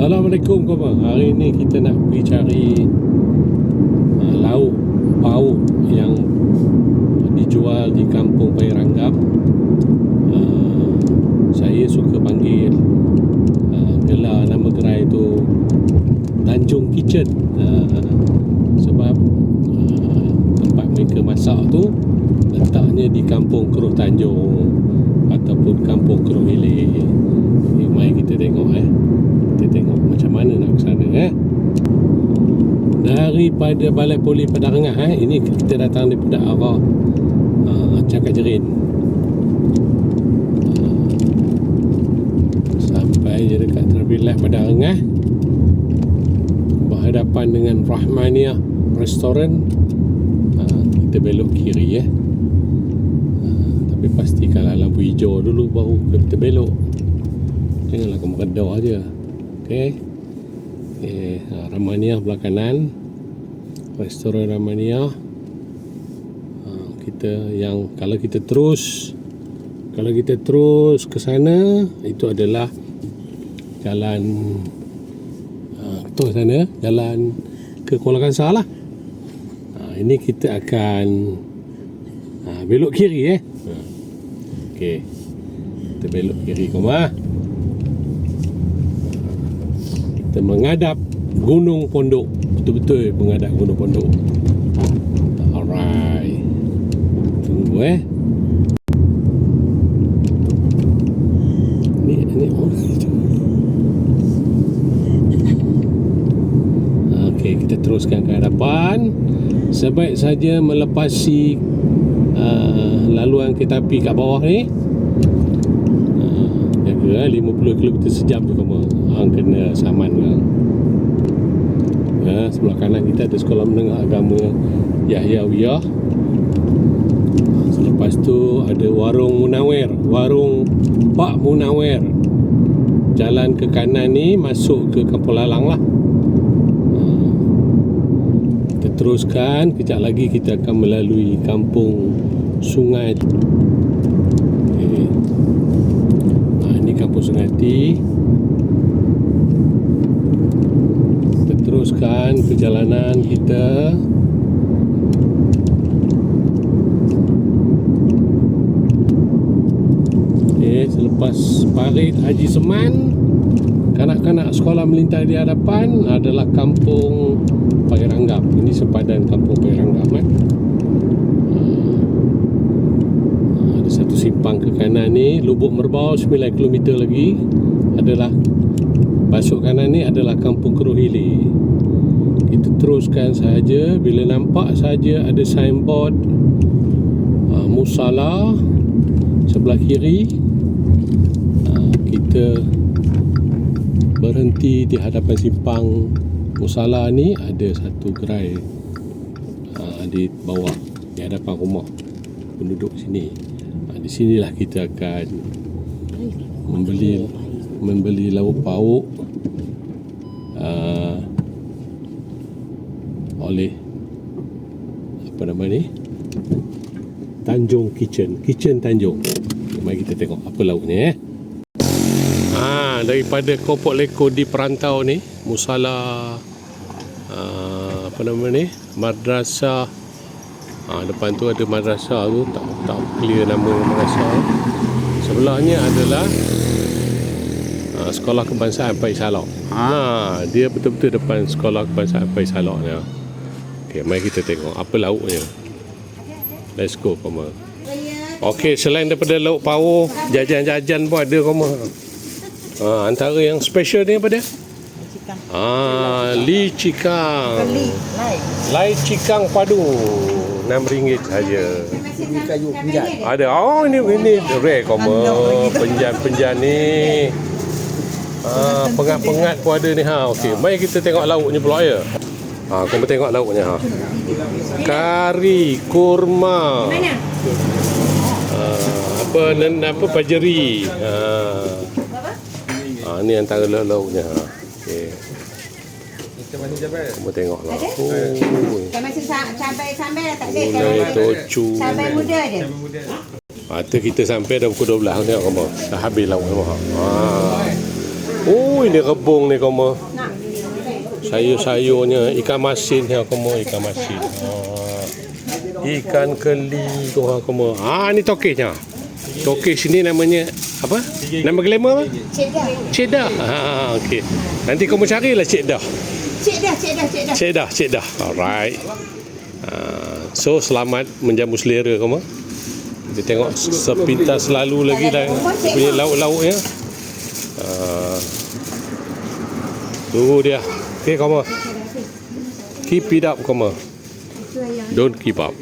Assalamualaikum koma. Hari ni kita nak pergi cari uh, lauk pauk yang dijual di kampung Pairanggam. Uh, saya suka panggil uh, gelar nama gerai tu Tanjung Kitchen. Uh, sebab uh, tempat mereka masak tu letaknya di kampung Keruh Tanjung ataupun kampung Keruh Hilir. Okay, mari kita tengok eh. Kita tengok macam mana nak ke sana eh. Daripada Balai Poli Padang Rengah eh. Ini kita datang daripada arah uh, Cakap Jerin. Uh, sampai je dekat Traffic Light Padang Rengah. Berhadapan dengan Rahmaniah Restaurant. Uh, kita belok kiri eh. Uh, tapi pastikanlah lampu hijau dulu baru kita belok. Janganlah kamu redah je. Okey. Okey, ha, Ramania belah kanan. Restoran Ramania. Ha, kita yang kalau kita terus kalau kita terus ke sana itu adalah jalan ha, tu sana jalan ke Kuala Kangsar lah. Ha, ini kita akan ha, belok kiri eh. Ha. Okey. Kita belok kiri koma. Kita menghadap Gunung Pondok. Betul-betul menghadap Gunung Pondok. Alright. Tunggu eh. Ni ni oh. Okey, kita teruskan ke hadapan. Sebaik saja melepasi uh, laluan kereta api kat bawah ni. Uh, jaga eh, 50 km sejam tu kamu. Hang kena saman kan. Ya, sebelah kanan kita ada sekolah menengah agama Yahya Wiyah. Selepas tu ada warung Munawir, warung Pak Munawir. Jalan ke kanan ni masuk ke Kampung Lalang lah. Ha. Kita teruskan, kejap lagi kita akan melalui kampung Sungai. Okay. Ha, ini kampung Sungai Ti. Kita teruskan perjalanan kita. Okay, selepas parit Haji Seman, kanak-kanak sekolah melintas di hadapan adalah kampung Pairanggam. Ini sepadan kampung Pairanggam eh. Ah, ada satu simpang ke kanan ni Lubuk Merbau 9 km lagi adalah Masuk kanan ni adalah Kampung Keruhili Kita teruskan saja. Bila nampak saja ada signboard uh, Musala Sebelah kiri uh, Kita Berhenti di hadapan simpang Musala ni Ada satu gerai uh, Di bawah Di hadapan rumah Penduduk sini. Uh, Di sinilah kita akan Membeli Membeli lauk pauk oleh apa nama ni? Tanjung Kitchen. Kitchen Tanjung. Mari kita tengok apa lauknya eh. Ha, daripada kopok leko di perantau ni musala uh, apa nama ni? Madrasah. Ha, depan tu ada madrasah tu tak tak clear nama madrasah sebelahnya adalah uh, sekolah kebangsaan Pai Salok ha, dia betul-betul depan sekolah kebangsaan Pai ni Okay, mari kita tengok apa lauknya. Let's go, Koma. Okey, selain daripada lauk pawu, jajan-jajan pun ada, Koma. Ha, antara yang special ni apa dia? Ah, li cikang. Lai. Cikang padu. RM6 saja. Ini kayu penjat. Ada. Oh, ini ini rare koma. Penjan-penjan ni. Ah, pengat-pengat pun ada ni ha. Okey, mari kita tengok lauknya pula ya. Ha, kamu tengok lauknya ha. Kari kurma. Mana? Ah, apa nen apa pajeri. Ha. Ah, ni antara lauk-lauknya ha. Okey. Kamu tengok lah. Oh. Sama si sa- cabai sampai dah tak ada. Gulai tocu. Cabai muda je. Ha, tu kita sampai dah pukul 12 tengok kamu. Dah habis lauk semua. Ha. Oh, ini rebung ni kamu. Sayur-sayurnya ikan masin ya kamu ikan masin. Ah. Ikan keli tu ha kamu. Ah ni tokehnya. Tokeh sini namanya apa? Nama glamour apa? Cik dah. Cheddar. Ha okey. Nanti kamu carilah cheddar. Cik dah, cik dah, cik dah. Cheddar, cheddar. Alright. Uh, so selamat menjamu selera kamu. Kita tengok sepintas selalu lagi dah punya lauk-lauknya. Uh, tu dia. Okay kamu. Keep it up kamu. Don't keep up.